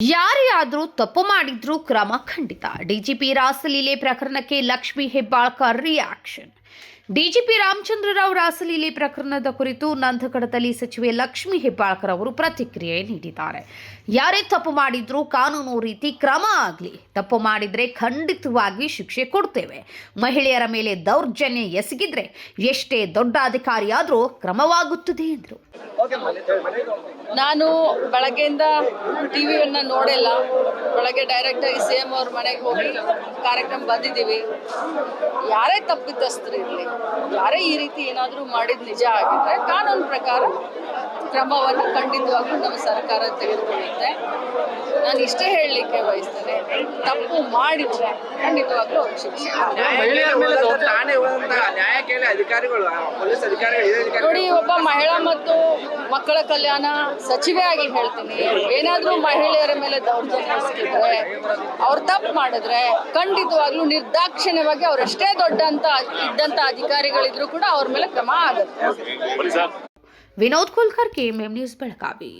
ಯಾರೇ ತಪ್ಪು ಮಾಡಿದ್ರೂ ಕ್ರಮ ಖಂಡಿತ. ಡಿಜಿಪಿ ರಾಸಲೀಲೆ ಪ್ರಕರಣಕ್ಕೆ ಲಕ್ಷ್ಮಿ ಹೆಬ್ಬಾಳ್ಕರ್ ರಿಯಾಕ್ಷನ್ ಡಿಜಿಪಿ ರಾಮಚಂದ್ರರಾವ್ ರಾಸಲೀಲಿ ಪ್ರಕರಣದ ಕುರಿತು ನಂದಕಡದಲ್ಲಿ ಸಚಿವೆ ಲಕ್ಷ್ಮಿ ಹೆಬ್ಬಾಳ್ಕರ್ ಅವರು ಪ್ರತಿಕ್ರಿಯೆ ನೀಡಿದ್ದಾರೆ. ಯಾರೇ ತಪ್ಪು ಮಾಡಿದ್ರೂ ಕಾನೂನು ರೀತಿ ಕ್ರಮ ಆಗಲಿ. ತಪ್ಪು ಮಾಡಿದ್ರೆ ಖಂಡಿತವಾಗಿ ಶಿಕ್ಷೆ ಕೊಡ್ತೇವೆ. ಮಹಿಳೆಯರ ಮೇಲೆ ದೌರ್ಜನ್ಯ ಎಸಗಿದ್ರೆ ಎಷ್ಟೇ ದೊಡ್ಡ ಅಧಿಕಾರಿಯಾದರೂ ಕ್ರಮವಾಗುತ್ತದೆ ಎಂದರು. ನಾನು ಬೆಳಗ್ಗೆಯಿಂದ ಟಿವಿಯನ್ನು ನೋಡಿಲ್ಲ. ಬೆಳಗ್ಗೆ ಡೈರೆಕ್ಟಾಗಿ ಸಿ ಎಂ ಅವ್ರ ಮನೆಗೆ ಹೋಗಿ ಕಾರ್ಯಕ್ರಮ ಬಂದಿದ್ದೀವಿ. ಯಾರೇ ತಪ್ಪಿತಸ್ಥರು ಇರಲಿ, ಯಾರೇ ಈ ರೀತಿ ಏನಾದರೂ ಮಾಡಿದ ನಿಜ ಆಗಿದ್ರೆ ಕಾನೂನು ಪ್ರಕಾರ ಕ್ರಮವನ್ನು ಖಂಡಿತವಾಗ್ಲೂ ನಮ್ಮ ಸರ್ಕಾರ ತೆಗೆದುಕೊಳ್ಳುತ್ತೆ. ನಾನು ಇಷ್ಟೇ ಹೇಳಲಿಕ್ಕೆ ಬಯಸ್ತೇನೆ ತಪ್ಪು ಮಾಡಿದ್ರೆ ಖಂಡಿತವಾಗ್ಲೂ ಅವ್ರಿಗೆ ಶಿಕ್ಷೆ. ಮಹಿಳೆಯರ ಮೇಲೆ ತಾನೇ ನ್ಯಾಯ ಕೇಳಿ ಅಧಿಕಾರಿಗಳು ಪೊಲೀಸ್ ಅಧಿಕಾರಿಗಳು ಹಿರಿಯ ಅಧಿಕಾರಿಗಳು ನೋಡಿ ಒಬ್ಬ ಮಹಿಳಾ ಮತ್ತು ಮಕ್ಕಳ ಕಲ್ಯಾಣ ಸಚಿವೆ ಆಗಿ ಹೇಳ್ತೀನಿ. ಏನಾದರೂ ಮಹಿಳೆಯರ ಮೇಲೆ ದೌರ್ಜನ್ಯ ಎಸಗಿದ್ರೆ ಅವ್ರು ತಪ್ಪು ಮಾಡಿದ್ರೆ ಖಂಡಿತವಾಗ್ಲೂ ನಿರ್ದಾಕ್ಷಿಣ್ಯವಾಗಿ ಅವರಷ್ಟೇ ದೊಡ್ಡ ಅಂತ ಇದ್ದಂಥ ಅಧಿಕಾರಿಗಳಿದ್ರು ಕೂಡ ಅವ್ರ ಮೇಲೆ ಕ್ರಮ ಆಗುತ್ತೆ. Vinod Kulkar KMM news Belagavi.